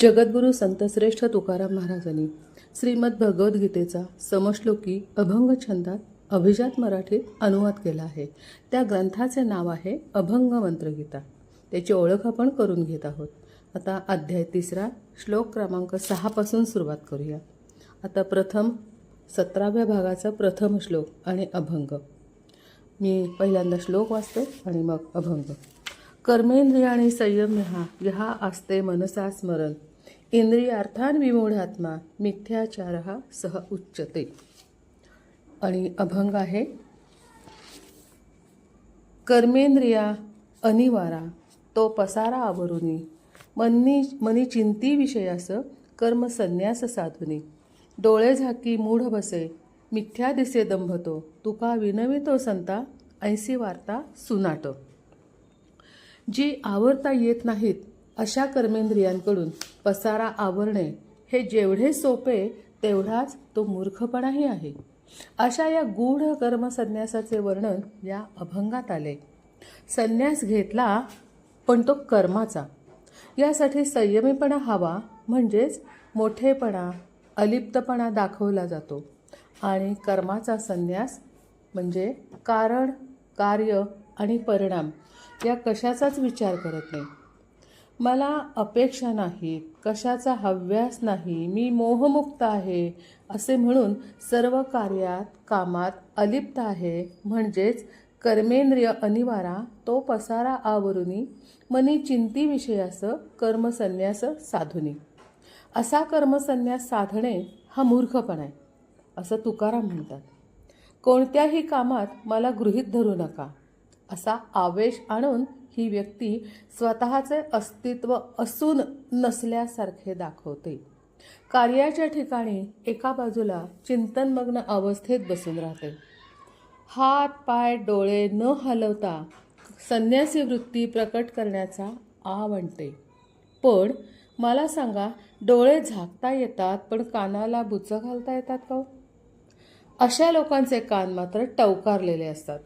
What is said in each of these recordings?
जगद्गुरू संतश्रेष्ठ तुकाराम महाराजांनी श्रीमद भगवद्गीतेचा समश्लोकी अभंग छंदात अभिजात मराठीत अनुवाद केला आहे. त्या ग्रंथाचे नाव आहे अभंग मंत्रगीता. त्याची ओळख आपण करून घेत आहोत. आता अध्याय तिसरा श्लोक क्रमांक सहापासून सुरुवात करूया. आता प्रथम सतराव्या भागाचा प्रथम श्लोक आणि अभंग. मी पहिल्यांदा श्लोक वाचते आणि मग अभंग. कर्मेंद्रियाणी संयम्य हा यहा आस्ते मनसा स्मरण इंद्रियार्थान विमूढात्मा मिथ्याचार हा सह उच्चते. आणि अभंग आहे कर्मेंद्रिया अनिवारा तो पसारा आवरुनी मनी मनी चिंती विषयास कर्म संन्यास साधुनी. डोळे झाकी मूढ बसे मिथ्या दिसे दंभतो तुका विनवितो संता ऐसी वार्ता सुनाट. जी आवरता येत नाहीत अशा कर्मेंद्रियांकडून पसारा आवरणे हे जेवढे सोपे तेवढाच तो मूर्खपणाही आहे. अशा या गूढ कर्म संन्यासाचे वर्णन या अभंगात आले. संन्यास घेतला पण तो कर्माचा. यासाठी संयमीपणा हवा म्हणजेच मोठेपणा अलिप्तपणा दाखवला जातो. आणि कर्माचा संन्यास म्हणजे कारण कार्य आणि परिणाम या कशाचाच विचार करत नाही. मला अपेक्षा नाहीत कशाचा हव्यास नाही मी मोहमुक्त आहे असे म्हणून सर्व कार्यात कामात अलिप्त आहे. म्हणजेच कर्मेंद्रिय अनिवारा तो पसारा आवरुनी मनी चिंती विषयास कर्मसन्यास साधुनी. असा कर्मसन्यास साधणे हा मूर्खपणा आहे असं तुकाराम म्हणतात. कोणत्याही कामात मला गृहीत धरू नका असा आवेश आणून ही व्यक्ती स्वतःचे अस्तित्व असून नसल्यासारखे दाखवते. कार्याच्या ठिकाणी एका बाजूला चिंतनमग्न अवस्थेत बसून राहते. हात पाय डोळे न हलवता संन्यासी वृत्ती प्रकट करण्याचा आव आणते पण मला सांगा डोळे झाकता येतात पण कानाला बुचं घालता येतात का हो? अशा लोकांचे कान मात्र टवकारलेले असतात.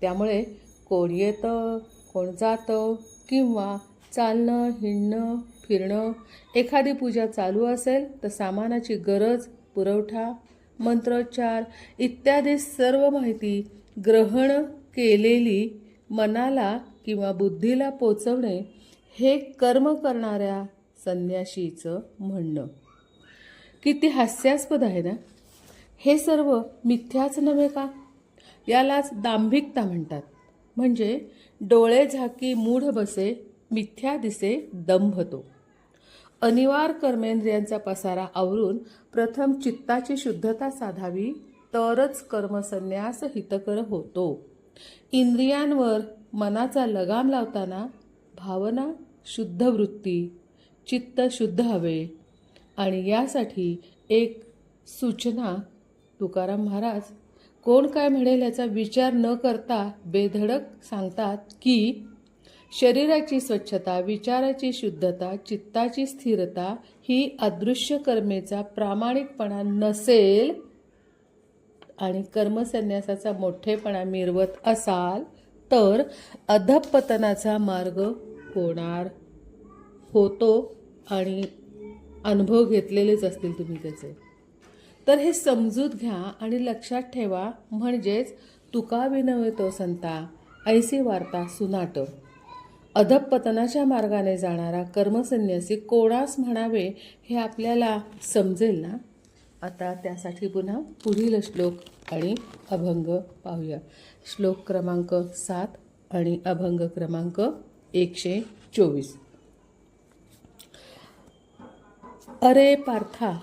त्यामुळे कोण येतं? कोण जातं किंवा चालणं हिंडणं फिरणं एखादी पूजा चालू असेल तर सामानाची गरज पुरवठा मंत्रोच्चार इत्यादी सर्व माहिती ग्रहण केलेली मनाला किंवा बुद्धीला पोचवणे हे कर्म करणाऱ्या संन्याशीचं म्हणणं. किती हास्यास्पद आहे ना? हे सर्व मिथ्याच नव्हे का? यालाच दांभिकता म्हणतात. म्हणजे डोळे झाकी मूढ बसे मिथ्या दिसे दंभतो अनिवार कर्मेंद्रियांचा पसारा आवरून प्रथम चित्ताची शुद्धता साधावी तरच कर्मसन्यास हितकर होतो. इंद्रियांवर मनाचा लगाम लावताना भावना शुद्ध वृत्ती चित्त शुद्ध हवे. आणि यासाठी एक सूचना तुकाराम महाराज कोण काय म्हणेल याचा विचार न करता बेधडक सांगतात की शरीराची स्वच्छता विचाराची शुद्धता चित्ताची स्थिरता ही अदृश्य कर्मेचा प्रामाणिकपणा नसेल आणि कर्मसन्यासाचा मोठेपणा मिरवत असाल तर अधपतनाचा मार्ग होणार होतो आणि अनुभव घेतलेलेच असतील तुम्ही त्याचे. तर हे समजूत घ्या आणि लक्षात ठेवा म्हणजेच तुका विनवतो संता ऐसी वार्ता सुनाट. अधपतनाच्या मार्गाने जाणारा कर्मसन्यासी कोणास म्हणावे हे आपल्याला समजेल ना? आता त्यासाठी पुन्हा पुढील श्लोक आणि अभंग पाहूया. श्लोक क्रमांक सात आणि अभंग क्रमांक एकशे चोवीस. अरे पार्था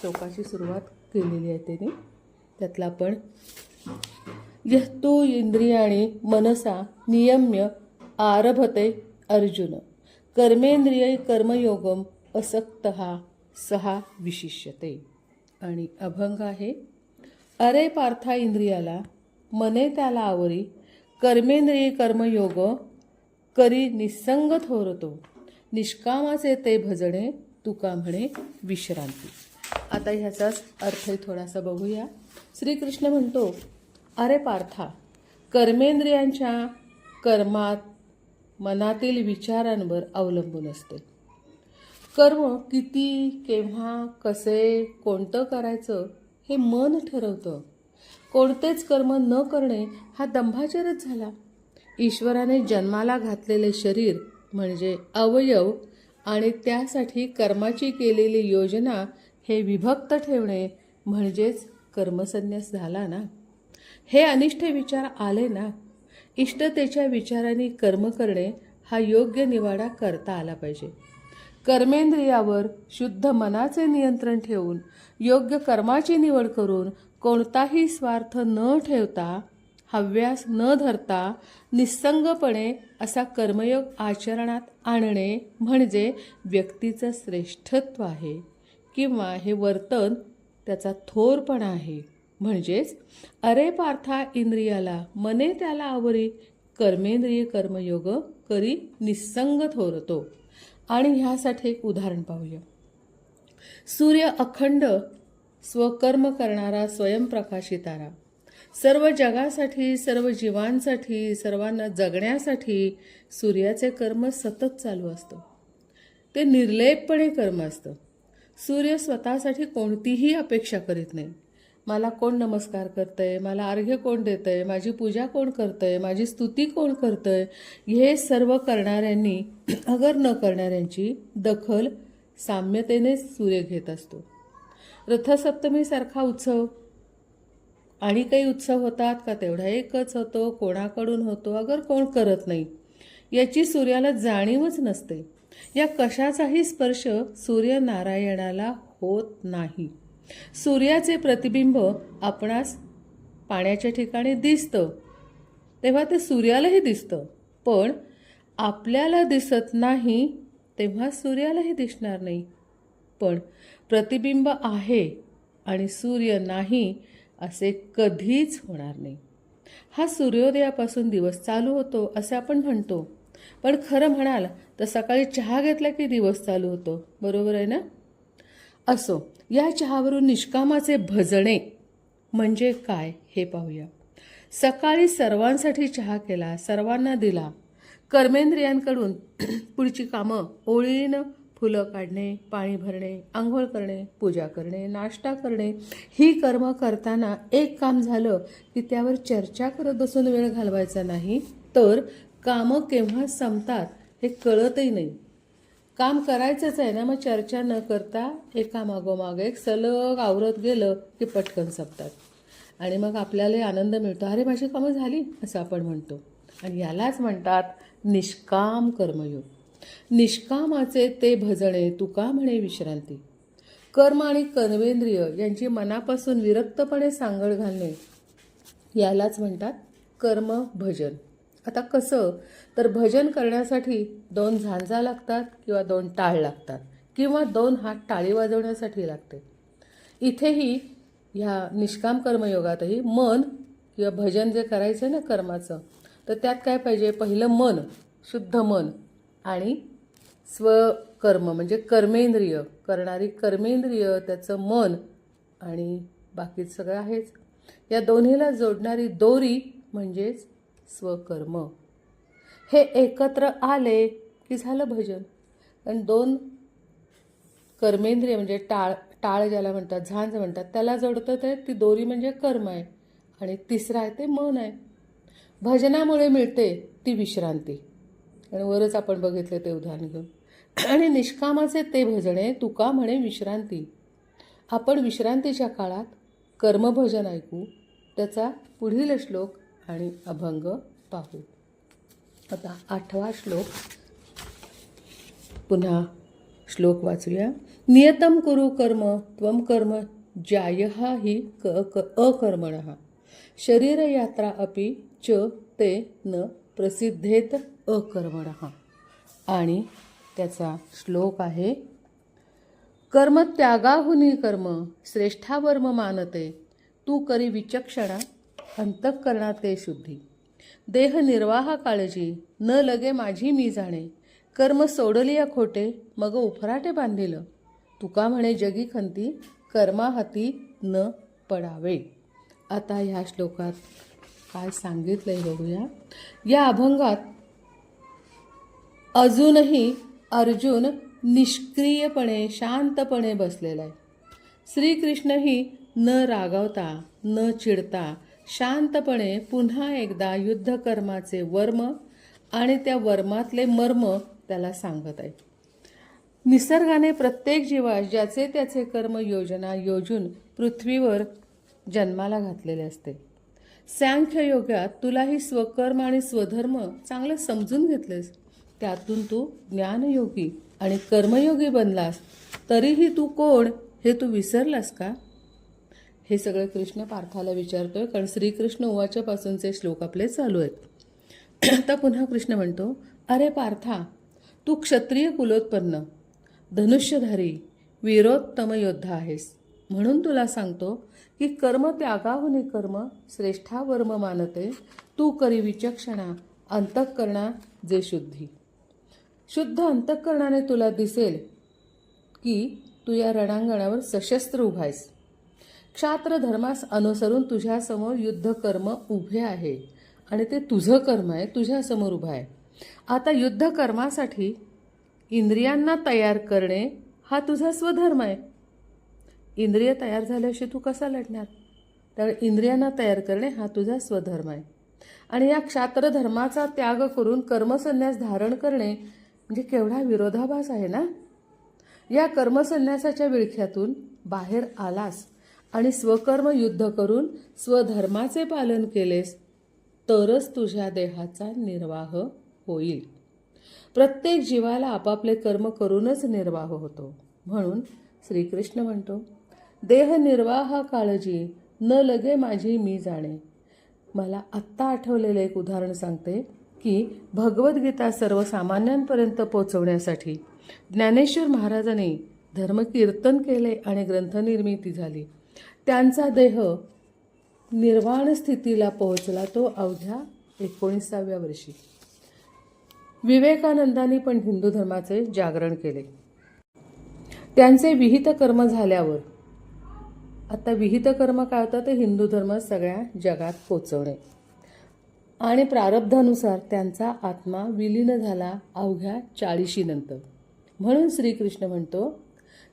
श्लोकाची सुरुवात केलेली आहे त्याने. त्यातला आपण यतो इंद्रियाणी मनसा नियम्य आरभते अर्जुन. कर्मेंद्रिय कर्मयोगम असक्त हा सहा विशिष्यते. आणि अभंग आहे अरे पार्था इंद्रियाला मने त्याला आवरी कर्मेंद्रिय कर्मयोग करी निसंग थोरतो निष्कामाचे ते भजणे तुका म्हणे विश्रांती. आता ह्याचाच अर्थही थोडासा बघूया. श्रीकृष्ण म्हणतो अरे पार्था कर्मेंद्रियांच्या कर्मात मनातील विचारांवर अवलंबून असते. कर्म किती केव्हा कसे कोणतं करायचं हे मन ठरवतं. कोणतेच कर्म न करणे हा दंभाचरच झाला. ईश्वराने जन्माला घातलेले शरीर म्हणजे अवयव आणि त्यासाठी कर्माची केलेली योजना हे विभक्त ठेवणे म्हणजेच कर्मसन्यास झाला ना? हे अनिष्ट विचार आले ना? इष्टतेच्या विचाराने कर्म करणे हा योग्य निवाडा करता आला पाहिजे. कर्मेंद्रियावर शुद्ध मनाचे नियंत्रण ठेवून योग्य कर्माची निवड करून कोणताही स्वार्थ न ठेवता हव्यास न धरता निस्संगपणे असा कर्मयोग आचरणात आणणे म्हणजे व्यक्तीचं श्रेष्ठत्व आहे. किंवा हे वर्तन त्याचा थोरपणा आहे. म्हणजेच अरे पार्था इंद्रियाला मने त्याला आवरी कर्मेंद्रिय कर्मयोग करी निसंग थोरतो. आणि ह्यासाठी एक उदाहरण पाहूया. सूर्य अखंड स्वकर्म करणारा स्वयंप्रकाशी तारा सर्व जगासाठी सर्व जीवांसाठी सर्वांना जगण्यासाठी सूर्याचे कर्म सतत चालू असतं. ते निर्लेपपणे कर्म असतं. सूर्य स्वतःसाठी कोणतीही अपेक्षा करीत नाही. मला कोण नमस्कार करतंय? मला अर्घ्य कोण देतंय? माझी पूजा कोण करतंय? माझी स्तुती कोण करतंय? हे सर्व करणाऱ्यांनी अगर न करणाऱ्यांची दखल साम्यतेने सूर्य घेत असतो. रथसप्तमीसारखा उत्सव. आणि काही उत्सव होतात का? तेवढा एकच होतो. कोणाकडून होतो? अगर कोण करत नाही. याची सूर्याला जाणीवच नसते. या कशाचाही स्पर्श सूर्यनारायणाला होत नाही. सूर्याचे प्रतिबिंब आपणास पाण्याच्या ठिकाणी दिसतं. तेव्हा ते सूर्यालाही दिसतं. पण आपल्याला दिसत नाही तेव्हा सूर्यालाही दिसणार नाही. पण प्रतिबिंब आहे आणि सूर्य नाही असे कधीच होणार नाही. हा सूर्योदयापासून दिवस चालू होतो असे आपण म्हणतो. पण खरं म्हणाल तर सकाळी चहा घेतला की दिवस चालू होतो. बरोबर आहे ना? असो या चहावरून निष्कामाचे भजणे म्हणजे काय हे पाहूया. सकाळी सर्वांसाठी चहा केला सर्वांना दिला. कर्मेंद्रियांकडून पुढची कामं ओळीनं फुलं काढणे पाणी भरणे आंघोळ करणे पूजा करणे नाश्ता करणे ही कर्म करताना एक काम झालं की त्यावर चर्चा करत बसून वेळ घालवायचा नाही तर कामं केव्हा संपतात हे कळतही नाही. काम करायचंच आहे ना मग चर्चा न करता एका मागोमागे एक सलग आवरत गेलं की पटकन संपतात. आणि मग आपल्याला आनंद मिळतो. अरे माझी कामं झाली असं आपण म्हणतो. आणि यालाच म्हणतात निष्काम कर्मयोग. निष्कामाचे ते भजणे तुका म्हणे विश्रांती. कर्म आणि कर्मेंद्रिय यांची मनापासून विरक्तपणे सांगड घालणे यालाच म्हणतात कर्म भजन. आता कसं? तर भजन करण्यासाठी दोन झांजा लागतात किंवा दोन टाळ लागतात किंवा दोन हात टाळी वाजवण्यासाठी लागते. इथेही ह्या निष्काम कर्मयोगातही मन किंवा भजन जे करायचं आहे ना कर्माचं तर त्यात काय पाहिजे? पहिलं मन शुद्ध मन आणि स्वकर्म म्हणजे कर्मेंद्रिय. करणारी कर्मेंद्रिय त्याचं मन आणि बाकी सगळं आहेच. या दोन्हीला जोडणारी दोरी म्हणजेच स्वकर्म. हे एकत्र आले की झालं भजन. आणि दोन कर्मेंद्रिय म्हणजे टाळ टाळ ज्याला म्हणतात झांज म्हणतात त्याला जोडतं ते ती दोरी म्हणजे कर्म आहे. आणि तिसरं आहे ते मन आहे. भजनामुळे मिळते ती विश्रांती. आणि वरच आपण बघितलं ते उदाहरण घेऊन. आणि निष्कामाचे ते भजणे तुका म्हणे विश्रांती. आपण विश्रांतीच्या काळात कर्मभजन ऐकू त्याचा पुढील श्लोक आणि अभंग पाहू. आता आठवा श्लोक. पुन्हा श्लोक वाचूया. नियतम कुरु कर्म त्वम कर्म जायः हि क क अकर्मण. शरीरयात्रा अपि च ते न प्रसिद्धेत अकर्मण. आणि त्याचा श्लोक आहे कर्म त्यागाहुनी कर्म श्रेष्ठावर्म मानते तू करी विचक्षणा अंतःकरणाते शुद्धी. देह निर्वाहा काळजी न लगे माझी मी जाणे. कर्म सोडलिया खोटे मग उफराटे बांधिलं. तुका म्हणे जगी खंती कर्माहाती न पडावे. आता ह्या श्लोकात काय सांगितलंय बघूया. या अभंगात अजूनही अर्जुन निष्क्रियपणे शांतपणे बसलेला आहे श्रीकृष्णही न रागवता न चिडता शांतपणे पुन्हा एकदा युद्धकर्माचे वर्म आणि त्या वर्मातले मर्म त्याला सांगत आहे. निसर्गाने प्रत्येक जीवास ज्याचे त्याचे कर्म योजना योजून पृथ्वीवर जन्माला घातलेले असते. सांख्य योगात तुलाही स्वकर्म आणि स्वधर्म चांगलं समजून घेतलेस. त्यातून तू ज्ञानयोगी आणि कर्मयोगी बनलास. तरीही तू कोण हे तू विसरलास का? हे सगळं कृष्ण पार्थाला विचारतोय कारण श्रीकृष्ण उवाच्यापासूनचे श्लोक आपले चालू आहेत. आता पुन्हा कृष्ण म्हणतो अरे पार्था तू क्षत्रिय कुलोत्पन्न धनुष्यधारी वीरोत्तम योद्धा आहेस. म्हणून तुला सांगतो की कर्म त्यागाहुनी कर्म श्रेष्ठा वर्म मानते तू करी विचक्षणा अंतःकरणा जे शुद्धी. शुद्ध अंतःकरणाने तुला दिसेल की तू या रणांगणावर सशस्त्र उभायस क्षात्र धर्मास अनुसरून तुझ्यासमोर युद्ध कर्म उभे आहे. आणि ते तुझं कर्म आहे तुझ्यासमोर उभं आहे. आता युद्ध कर्मासाठी इंद्रियांना तयार करणे हा तुझा स्वधर्म आहे. इंद्रिय तयार झाल्याशिवाय तू कसा लढणार? त्यामुळे इंद्रियांना तयार करणे हा तुझा स्वधर्म आहे. आणि या क्षात्र धर्माचा त्याग करून कर्मसन्यास धारण करणे म्हणजे केवढा विरोधाभास आहे ना? या कर्मसन्यासाच्या विळख्यातून बाहेर आलास. आणि स्वकर्म युद्ध करून स्वधर्माचे पालन केलेस तरच तुझ्या देहाचा निर्वाह होईल. प्रत्येक जीवाला आपापले कर्म करूनच निर्वाह होतो. म्हणून श्रीकृष्ण म्हणतो देह निर्वाह काळजी न लगे माझी मी जाणे. मला आत्ता आठवलेलं एक उदाहरण सांगते की भगवद्गीता सर्वसामान्यांपर्यंत पोचवण्यासाठी ज्ञानेश्वर महाराजांनी धर्मकीर्तन केले आणि ग्रंथनिर्मिती झाली. त्यांचा देह निर्वाण स्थितीला पोहोचला तो अवघ्या एकोणीसाव्या वर्षी. विवेकानंदांनी पण हिंदू धर्माचे जागरण केले. त्यांचे विहित कर्म झाल्यावर आता विहित कर्म काय होतं? ते हिंदू धर्म सगळ्या जगात पोचवणे. आणि प्रारब्धानुसार त्यांचा आत्मा विलीन झाला अवघ्या चाळीशीनंतर. म्हणून श्रीकृष्ण म्हणतो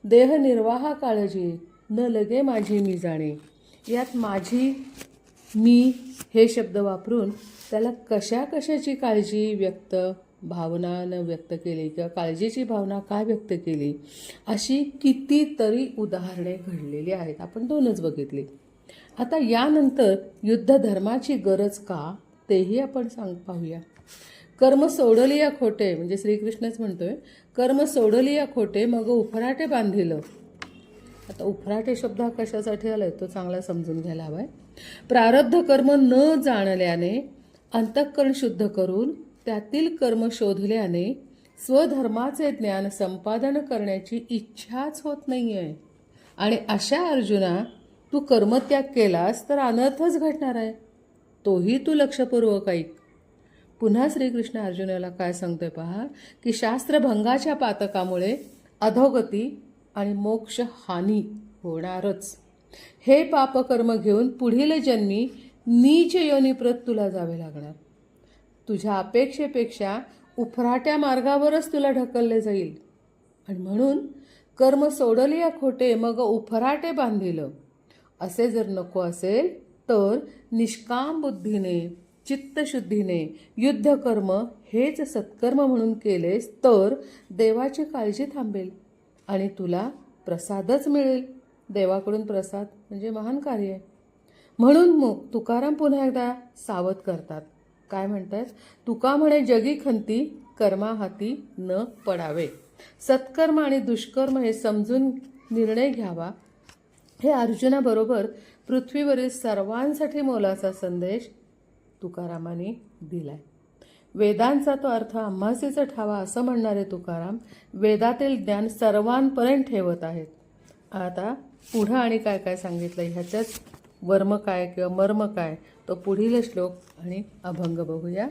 देह निर्वाहा काळजी न लगे माझी मी जाणे. यात माझी मी हे शब्द वापरून त्याला कशा कशाची काळजी व्यक्त भावना न व्यक्त केली किंवा काळजीची भावना काय व्यक्त केली अशी कितीतरी उदाहरणे घडलेली आहेत. आपण दोनच बघितली. आता यानंतर युद्ध धर्माची गरज का तेही आपण सांग पाहूया. कर्म सोडली या खोटे म्हणजे श्रीकृष्णच म्हणतोय कर्म सोडली या खोटे मग उफराटे बांधिलं. आता उफराटे शब्द हा कशासाठी आलाय? तो चांगला समजून घ्यायला हवाय. प्रारब्ध कर्म न जाणल्याने अंतःकरण शुद्ध करून त्यातील कर्म शोधल्याने स्वधर्माचे ज्ञान संपादन करण्याची इच्छाच होत नाही आहे आणि अशा अर्जुना तू कर्मत्याग केलास तर अनर्थच घडणार आहे. तोही तू लक्षपूर्वक ऐक. पुन्हा श्रीकृष्ण अर्जुनाला काय सांगतोय पहा की शास्त्रभंगाच्या पातकामुळे अधोगती आणि मोक्ष हानी होणारच. हे पापकर्म घेऊन पुढील जन्मी नीच योनीप्रत तुला जावे लागणार. तुझ्या अपेक्षेपेक्षा उफराट्या मार्गावरच तुला ढकलले जाईल. आणि म्हणून कर्म सोडले या खोटे मग उफराटे बांधिलं. असे जर नको असेल तर निष्काम बुद्धीने चित्तशुद्धीने युद्धकर्म हेच सत्कर्म म्हणून केलेस तर देवाची काळजी थांबेल. आणि तुला प्रसादच मिळेल. देवाकडून प्रसाद म्हणजे महान कार्य आहे. म्हणून मग तुकाराम पुन्हा एकदा सावध करतात. काय म्हणतात? तुका म्हणे जगी खंती कर्मा हाती न पडावे. सत्कर्म आणि दुष्कर्म हे समजून निर्णय घ्यावा. हे अर्जुनाबरोबर पृथ्वीवरील सर्वांसाठी मोलाचा संदेश तुकारामाने दिलाय. वेदांचा तो अर्थ आम्हासीचा ठावा असं म्हणणारे तुकाराम वेदातील ज्ञान सर्वांपर्यंत ठेवत आहेत. आता पुढं आणि काय काय सांगितलं? ह्याच्याच वर्म काय किंवा मर्म काय? तो पुढील श्लोक आणि अभंग बघूया.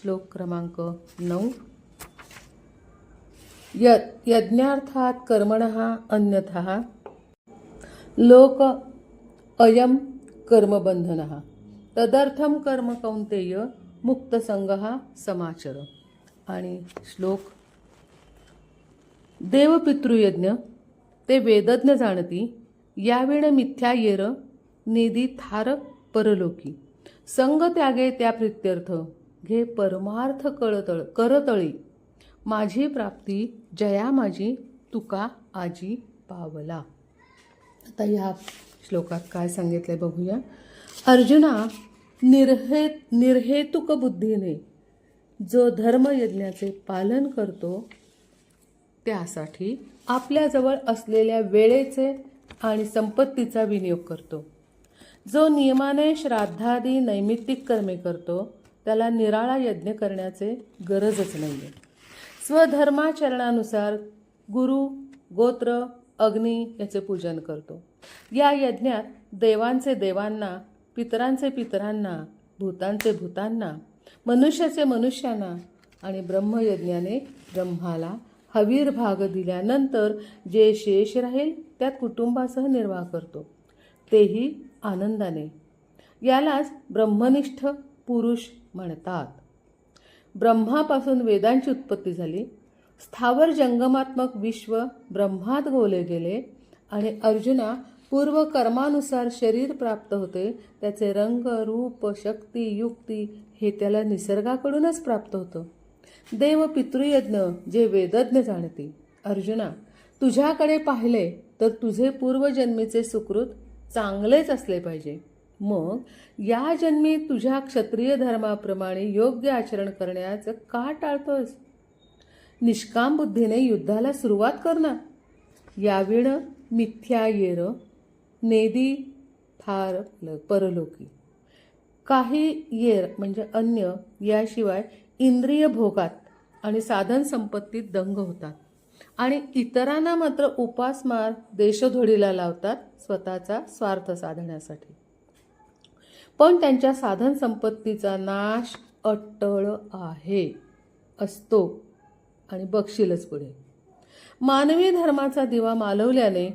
श्लोक क्रमांक नऊ. य यज्ञार्थात कर्मणः अन्यथा. लोक अयम कर्मबंधन तदर्थम कर्म कौंतेय मुक्त संग हा समाचर. आणि श्लोक देवपितृयज्ञ ते वेदज्ञ जाणती यावेळ मिथ्या येर निधी थार परलोकी. संग त्यागे त्या प्रित्यर्थ घे परमार्थ कळतळ करतळी. माझी प्राप्ती जया माझी तुका आजी पावला. आता ह्या श्लोकात काय सांगितलंय बघूया. अर्जुना निर्हे निर्हेतुक बुद्धीने जो धर्मयज्ञाचे पालन करतो त्यासाठी आपल्याजवळ असलेल्या वेळेचे आणि संपत्तीचा विनियोग करतो. जो नियमाने श्राद्धादी नैमित्तिक कर्मे करतो त्याला निराळा यज्ञ करण्याचे गरजच नाही आहे स्वधर्माचरणानुसार गुरु गोत्र अग्नी याचे पूजन करतो. या यज्ञात देवांचे देवांना पितरांचे पितरांना भूतांचे भूतांना मनुष्याचे मनुष्यांना आणि ब्रह्मयज्ञाने ब्रह्माला हवीर भाग दिल्यानंतर जे शेष राहील त्यात कुटुंबासह निर्वाह करतो. तेही आनंदाने. यालाच ब्रह्मनिष्ठ पुरुष म्हणतात. ब्रह्मापासून वेदांची उत्पत्ती झाली. स्थावर जंगमात्मक विश्व ब्रह्मात गोले गेले आणि अर्जुना पूर्व कर्मानुसार शरीर प्राप्त होते त्याचे रंग रूप शक्ती युक्ती हे त्याला निसर्गाकडूनच प्राप्त होतं. देव पितृयज्ञ जे वेदज्ञ जाणते. अर्जुना तुझ्याकडे पाहिले तर तुझे पूर्वजन्मीचे सुकृत चांगलेच असले पाहिजे. मग या जन्मी तुझ्या क्षत्रिय धर्माप्रमाणे योग्य आचरण करण्याचं का टाळतोस निष्काम बुद्धीने युद्धाला सुरुवात कर ना यावेळ मिथ्या येर नेदी थार परलोकी. काही येर म्हणजे अन्य याशिवाय इंद्रिय भोगात आणि साधन संपत्तीत दंग होतात. आणि इतरांना मात्र उपासमार देशधोडीला लावतात स्वतःचा स्वार्थ साधण्यासाठी. पण त्यांच्या साधन संपत्तीचा नाश अट्टळ आहे असतो आणि बघशीलच पुढे. मानवी धर्माचा दिवा मालवल्याने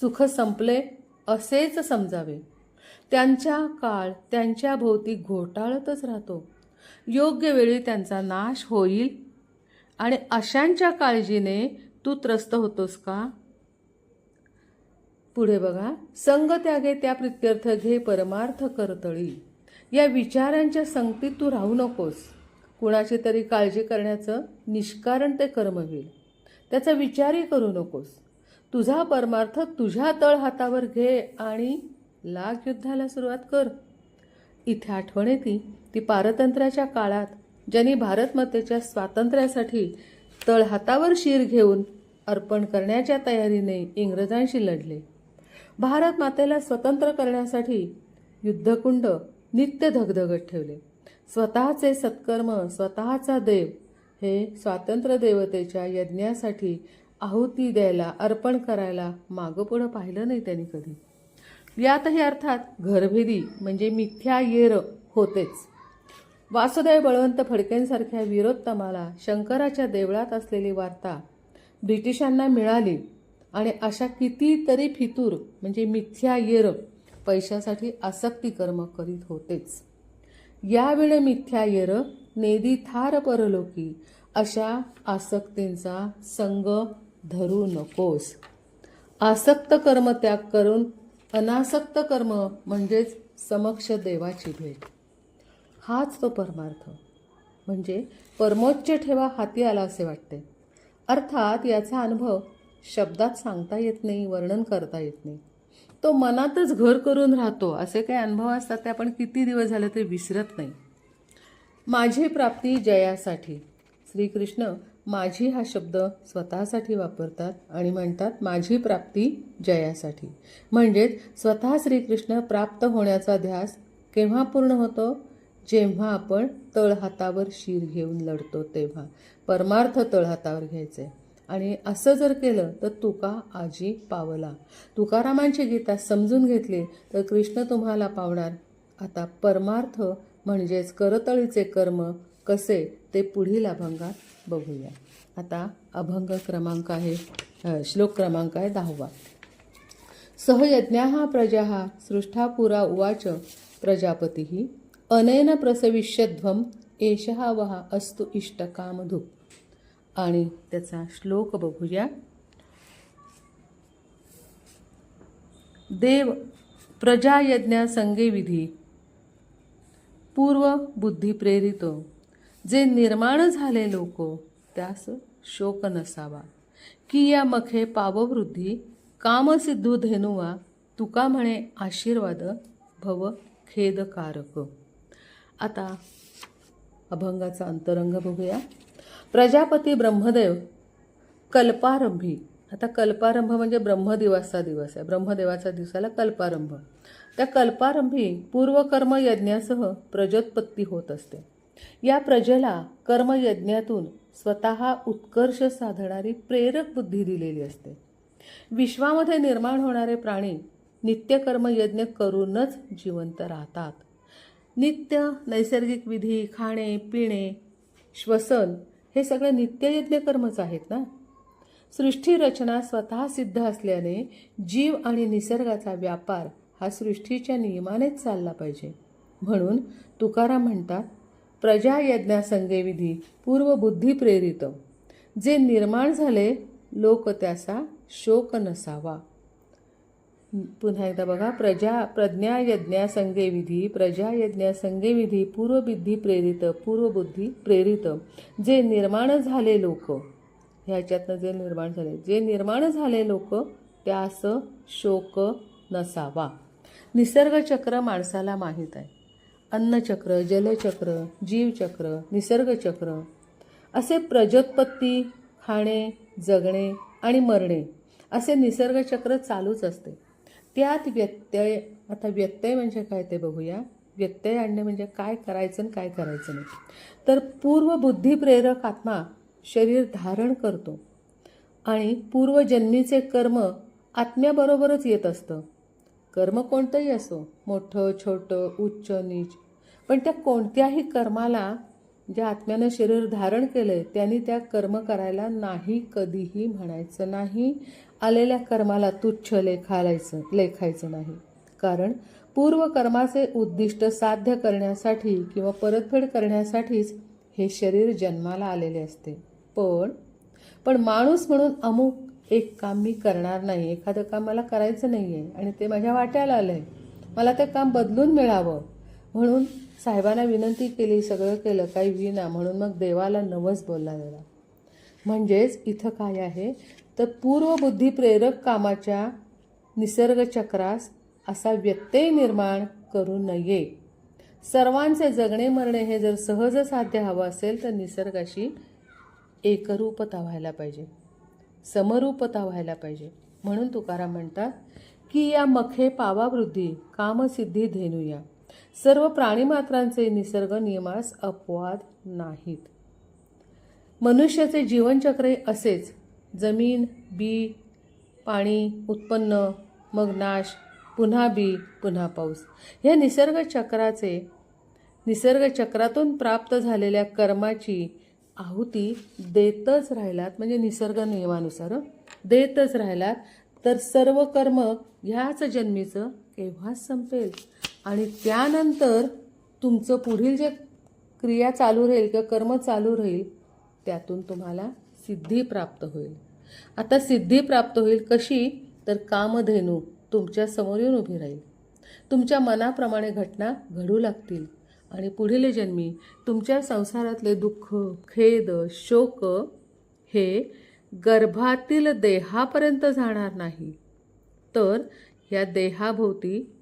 सुख संपले असेच समजावे. त्यांच्या काळ त्यांच्या भोवती घोटाळतच राहतो. योग्य वेळी त्यांचा नाश होईल. आणि अशांच्या काळजीने तू त्रस्त होतोस का? पुढे बघा. संग त्यागे त्या प्रित्यर्थ घे परमार्थ करतळी. या विचारांच्या संगतीत तू राहू नकोस. कुणाची तरी काळजी करण्याचं निष्कारण ते कर्म होईल. त्याचा विचारही करू नकोस. तुझा परमार्थ तुझ्या तळ हातावर घे आणि लाग युद्धाला सुरुवात कर. इथे आठवण येते ती पारतंत्र्याच्या काळात ज्यांनी भारतमातेच्या स्वातंत्र्यासाठी तळ हातावर शिर घेऊन अर्पण करण्याच्या तयारीने इंग्रजांशी लढले. भारत मातेला स्वतंत्र करण्यासाठी युद्धकुंड नित्य धगधगत ठेवले. स्वतःचे सत्कर्म स्वतःचा देव हे स्वातंत्र्य देवतेच्या यज्ञासाठी आहुती द्यायला अर्पण करायला मागं पुढं पाहिलं नाही त्यांनी कधी. यातही अर्थात घरभेदी म्हणजे मिथ्या येर होतेच. वासुदेव बळवंत फडकेंसारख्या विरोधतमाला शंकराच्या देवळात असलेली वार्ता ब्रिटिशांना मिळाली आणि अशा कितीतरी फितूर म्हणजे मिथ्या येर पैशासाठी आसक्ती कर्म करीत होतेच. यावेळे मिथ्या येर नेदी थार परलोकी अशा आसक्तींचा संग धरू नकोस. आसक्त कर्म त्याग करून अनासक्त कर्म म्हणजेच समक्ष देवाची भेट. हाच तो परमार्थ. म्हणजे परमोच्च ठेवा हाती आला असे वाटते. अर्थात याचा अनुभव शब्दात सांगता येत नाही वर्णन करता येत नाही. तो मनातच घर करून राहतो असे काही अनुभव असतात ते आपण किती दिवस झाले ते विसरत नाही. माझी प्राप्ती जयासाठी. श्रीकृष्ण माझी हा शब्द स्वतःसाठी वापरतात आणि म्हणतात माझी प्राप्ती जयासाठी. म्हणजेच स्वतः श्रीकृष्ण प्राप्त होण्याचा ध्यास केव्हा पूर्ण होतो? जेव्हा आपण तळहातावर शिर घेऊन लढतो तेव्हा. परमार्थ तळहातावर घ्यायचे. आणि असं जर केलं तर तुका आजी पावला. तुकारामांची गीता समजून घेतली तर कृष्ण तुम्हाला पावणार. आता परमार्थ म्हणजेच करतळीचे कर्म कसे ते पुढील अभंगात बघूया. आता अभंग क्रमांक आहे श्लोक क्रमांक आहे दहावा. सहयज्ञा प्रजा सृष्टा पुरा उवाच प्रजापती अनेन प्रसविष्यध्वम एष वहा अस्तु इष्टकामधुक् आणि त्याचा श्लोक बघूया. देव प्रजायज्ञा संगे विधी पूर्व बुद्धी प्रेरितो जे निर्माण झाले लोक त्यास शोक नसावा. की या मखे पाववृद्धी कामसिद्धू धेनुवा तुका म्हणे आशीर्वाद भव खेदकारक. आता अभंगाचा अंतरंग बघूया. प्रजापती ब्रह्मदेव कल्पारंभी. आता कल्पारंभ म्हणजे ब्रह्मदिवासचा दिवस आहे. ब्रह्मदेवाचा दिवसाला कल्पारंभ. त्या कल्पारंभी पूर्वकर्म यज्ञासह प्रजोत्पत्ती होत असते. या प्रजेला कर्मयज्ञातून स्वतः उत्कर्ष साधणारी प्रेरक बुद्धी दिलेली असते. विश्वामध्ये निर्माण होणारे प्राणी नित्यकर्म यज्ञ करूनच जिवंत राहतात. नित्य नैसर्गिक विधी खाणे पिणे श्वसन हे सगळे नित्ययज्ञ कर्मच आहेत ना? सृष्टी रचना स्वतः सिद्ध असल्याने जीव आणि निसर्गाचा व्यापार हा सृष्टीच्या नियमानेच चालला पाहिजे. म्हणून तुकाराम म्हणतात प्रजायज्ञासंगेविधी यज्ञासंगे पूर्व बुद्धी प्रेरित जे निर्माण झाले लोक त्याचा शोक नसावा. पुन्हा एकदा बघा प्रजा प्रज्ञा प्रजायज्ञासंगेविधी पूर्वबुद्धी प्रेरित पूर्वबुद्धी प्रेरित जे निर्माण झाले लोक ह्याच्यातनं जे निर्माण झाले जे निर्माण झाले लोक त्यास शोक नसावा. निसर्गचक्र माणसाला माहीत आहे. अन्नचक्र जलचक्र जीवचक्र निसर्गचक्र. असे प्रजोत्पत्ती खाणे जगणे आणि मरणे असे निसर्गचक्र चालूच असते. त्यात व्यत्यय आता व्यत्यय म्हणजे काय ते बघूया. व्यत्यय आणणे म्हणजे काय करायचं आणि काय करायचं नाही. तर पूर्व बुद्धिप्रेरक आत्मा शरीर धारण करतो आणि पूर्वजन्मीचे कर्म आत्म्याबरोबरच येत असतं. कर्म कोणतंही असो मोठं छोटं उच्च नीच पण त्या कोणत्याही कर्माला ज्या आत्म्यानं शरीर धारण केलंय त्यांनी त्या कर्म करायला नाही कधीही म्हणायचं नाही. आलेल्या कर्माला तुच्छ लेखायचं लेखायचं नाही. कारण पूर्व कर्माचे उद्दिष्ट साध्य करण्यासाठी किंवा परतफेड करण्यासाठीच हे शरीर जन्माला आलेले असते. पण पण माणूस म्हणून अमुक एक काम मी करणार नाही एखादं काम मला करायचं नाही आहे आणि ते माझ्या वाट्याला आलं आहे मला ते काम बदलून मिळावं. म्हणून साहेबांना विनंती केली सगळं केलं काही विना. म्हणून मग देवाला नवस बोलला गेला. म्हणजेच इथं काय आहे? तर पूर्वबुद्धी प्रेरक कामाच्या निसर्गचक्रास असा व्यत्यय निर्माण करू नये. सर्वांचे जगणे मरणे हे जर सहज साध्य हवं असेल तर निसर्गाशी एकरूपता व्हायला पाहिजे. समरूपता व्हायला पाहिजे. म्हणून तुकाराम म्हणतात की या मखे पावावृद्धी कामसिद्धी धेनुया. सर्व प्राणीमात्रांचे निसर्ग नियमास अपवाद नाहीत. मनुष्याचे जीवनचक्र असेच. जमीन बी पाणी उत्पन्न मग नाश पुन्हा बी पुन्हा पाऊस. या निसर्गचक्राचे निसर्गचक्रातून प्राप्त झालेल्या कर्माची आहुती देतच राहिलात म्हणजे निसर्ग नियमानुसार देतच राहिलात. तर सर्व कर्म ह्याच जन्मीचं केव्हाच संपेल? आणि त्यानंतर तुमचं पुढील जे क्रिया चालू राहील किंवा कर्म चालू राहील त्यातून तुम्हाला सिद्धी प्राप्त होईल. आता सिद्धी प्राप्त होईल कशी? तर कामधेनू तुमच्यासमोर येऊन उभी राहील. तुमच्या मनाप्रमाणे घटना घडू लागतील. आणि पुढील जन्मी तुमच्या संसारातले दुःख खेद शोक हे गर्भातील देहापर्यंत जाणार नाही. तर या देहाभोवती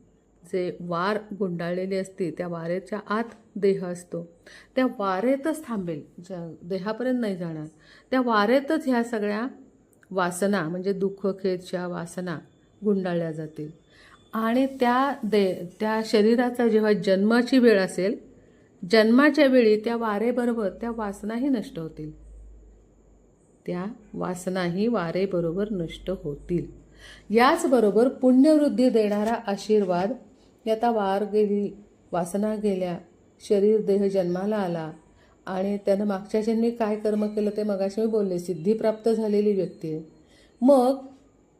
जे वार गुंडाळलेले असते त्या वारेच्या आत देह असतो. त्या वारेतच थांबेल ज्या देहापर्यंत नाही जाणार. त्या वारेतच ह्या सगळ्या वासना म्हणजे दुःख खेदच्या वासना गुंडाळल्या जातील. आणि त्या दे त्या शरीराचा जेव्हा जन्माची वेळ असेल जन्माच्या वेळी त्या वारेबरोबर त्या वासनाही नष्ट होतील. त्या वासनाही वारेबरोबर नष्ट होतील. याचबरोबर पुण्यवृद्धी देणारा आशीर्वाद आता वार गेली वासना गेल्या शरीर देह जन्माला आला. आणि त्यानं मागच्या जन्मी काय कर्म केलं ते मगाशी मी बोलले सिद्धी प्राप्त झालेली व्यक्ती. आहे मग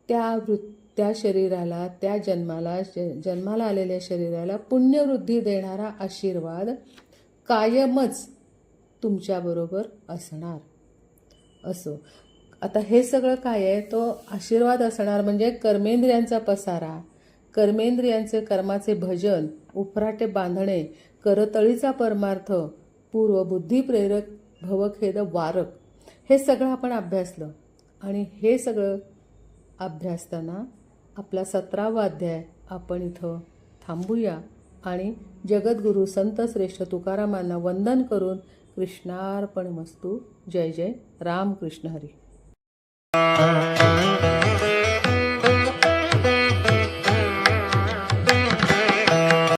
त्या वृत् त्या शरीराला त्या जन्माला ज- जन्माला आलेल्या शरीराला पुण्यवृद्धी देणारा आशीर्वाद कायमच तुमच्याबरोबर असणार. असो. आता हे सगळं काय आहे? तो आशीर्वाद असणार म्हणजे कर्मेंद्रियांचा पसारा. कर्मेंद्रियांचे कर्माचे भजन उफराटे बांधणे करतळीचा परमार्थ पूर्वबुद्धीप्रेरक भवखेद वारक हे सगळं आपण अभ्यासलं. आणि हे सगळं अभ्यासताना आपला सतरावा अध्याय आपण इथं थांबूया आणि जगद्गुरू संत श्रेष्ठ तुकारामांना वंदन करून कृष्णार्पण मस्तू जय जय. रामकृष्ण हरी.